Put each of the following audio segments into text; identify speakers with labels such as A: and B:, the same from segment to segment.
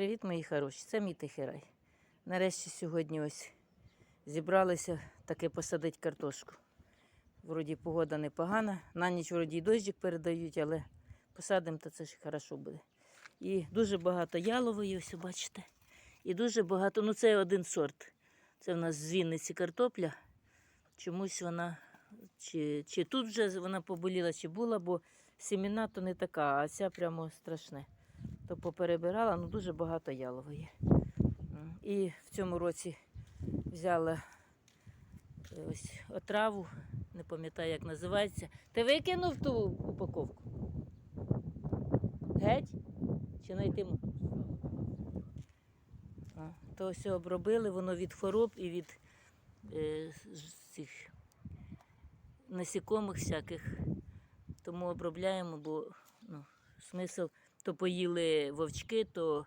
A: Привіт, мої хороші! Це мій тихий рай. Нарешті сьогодні ось зібралися таки посадити картошку. Вроді погода непогана. На ніч вроді й дощик передають, але посадимо, то це ж хорошо буде. І дуже багато ялової, ось бачите. І дуже багато, ну це один сорт. Це в нас з Вінниці картопля. Чомусь вона, чи, чи тут вже вона поболіла, чи була, бо сіміна то не така, а ця прямо страшне то поперебирала, ну дуже багато ялової. І в цьому році взяла е, ось отраву, не пам'ятаю, як називається. Ти викинув ту упаковку? Геть? Чи знайти? То все обробили, воно від хвороб і від е, цих насікомих всяких. Тому обробляємо, бо ну, смисл то поїли вовчки, то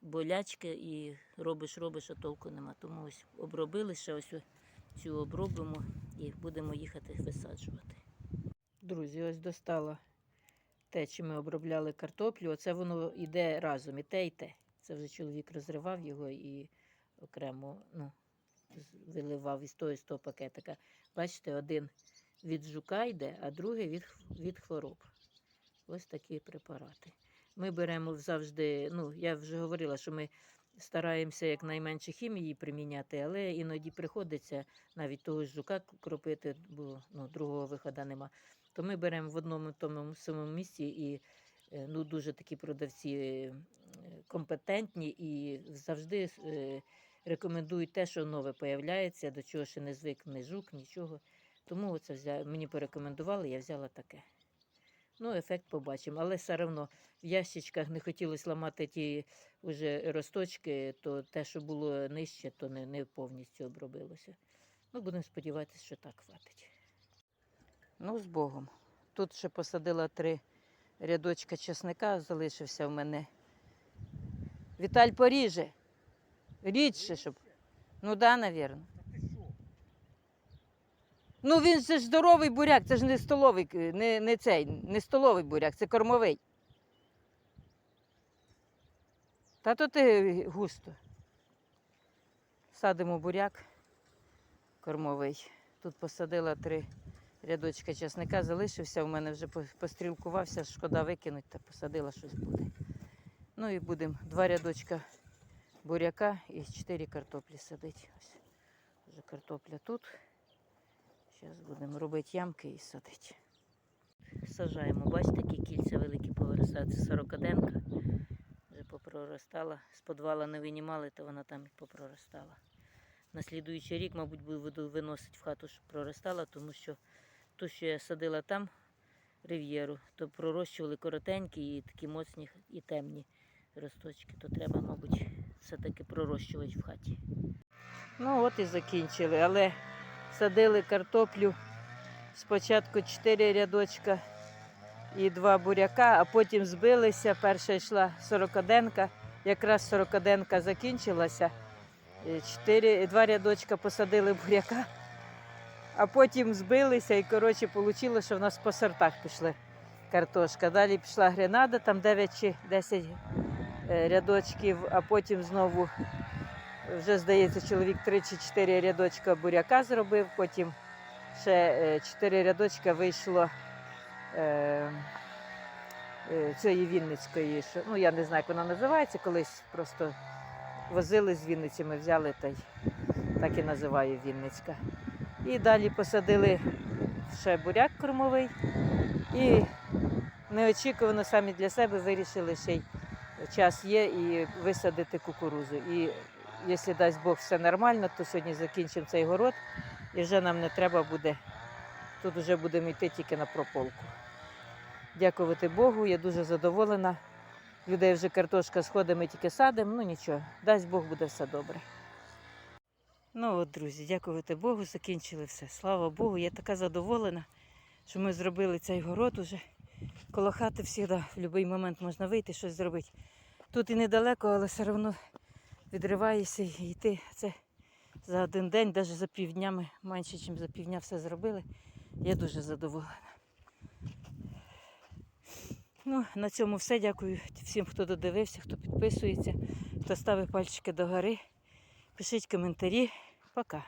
A: болячки і робиш, робиш, а толку нема. Тому ось обробили, ще ось цю обробимо і будемо їхати висаджувати. Друзі, ось достала те, чим ми обробляли картоплю. Оце воно йде разом, і те, і те. Це вже чоловік розривав його і окремо ну, виливав із того, і з того пакетика. Бачите, один від жука йде, а другий від, від хвороб. Ось такі препарати. Ми беремо завжди, ну, я вже говорила, що ми стараємося якнайменше хімії приміняти, але іноді приходиться навіть того ж жука кропити, бо ну, другого виходу нема. То ми беремо в одному тому самому місці і е, ну, дуже такі продавці е, компетентні і завжди е, рекомендують те, що нове появляється, до чого ще не звик ні жук, нічого. Тому оце взя... мені порекомендували, я взяла таке. Ну, ефект побачимо. Але все одно в ящичках не хотілося ламати ті вже росточки, то те, що було нижче, то не, не повністю обробилося. Ну, будемо сподіватися, що так хватить. Ну, з Богом. Тут ще посадила три рядочка чесника, залишився в мене. Віталь поріже. Рідше, щоб. Ну да, навірно. Ну він же здоровий буряк, це ж не столовий, е, не, не цей, не столовий буряк, це кормовий. Та то ти густо. Садимо буряк кормовий. Тут посадила три рядочка часника, залишився, у мене вже пострілкувався, шкода викинуть, та посадила щось буде. Ну і будемо два рядочка буряка і чотири картоплі садити. Ось вже картопля тут. Зараз будемо робити ямки і садити. Сажаємо, бачите, які кільця великі повиростають. Це сорокаденка. Вже попроростала. З подвала не винімали, то вона там і попроростала. На слідуючий рік, мабуть, буду виносити в хату, щоб проростала, тому що ту, що я садила там, рив'єру, то пророщували коротенькі і такі моцні і темні росточки. То треба, мабуть, все-таки пророщувати в хаті. Ну от і закінчили, але садили картоплю спочатку 4 рядочка і два буряка, а потім збилися. Перша йшла сорокаденка. Якраз сорокаденка закінчилася. Е, Чотири, два рядочка посадили буряка, а потім збилися і коротше вийшло, що в нас по сортах пішли картошка. Далі пішла гренада, там 9 чи 10 е, рядочків, а потім знову вже, здається, чоловік 3 чи 4 рядочка буряка зробив, потім ще 4 рядочка вийшло е, е, цієї Вінницької, що, ну я не знаю, як вона називається, колись просто возили з Вінниці, ми взяли та й так і називаю Вінницька. І далі посадили ще буряк кормовий і неочікувано самі для себе вирішили ще й час є і висадити кукурузу. І якщо дасть Бог все нормально, то сьогодні закінчимо цей город і вже нам не треба буде, тут вже будемо йти тільки на прополку. Дякувати Богу, я дуже задоволена. Людей вже картошка сходить, ми тільки садимо, ну нічого, дасть Бог буде все добре. Ну от, друзі, дякувати Богу, закінчили все. Слава Богу, я така задоволена, що ми зробили цей город уже. Коло хати завжди в будь-який момент можна вийти, щось зробити. Тут і недалеко, але все одно відриваєшся і йти. Це за один день, навіть за півдня ми менше, ніж за півдня все зробили. Я дуже задоволена. Ну, на цьому все. Дякую всім, хто додивився, хто підписується, хто ставить пальчики догори. Пишіть коментарі. Пока.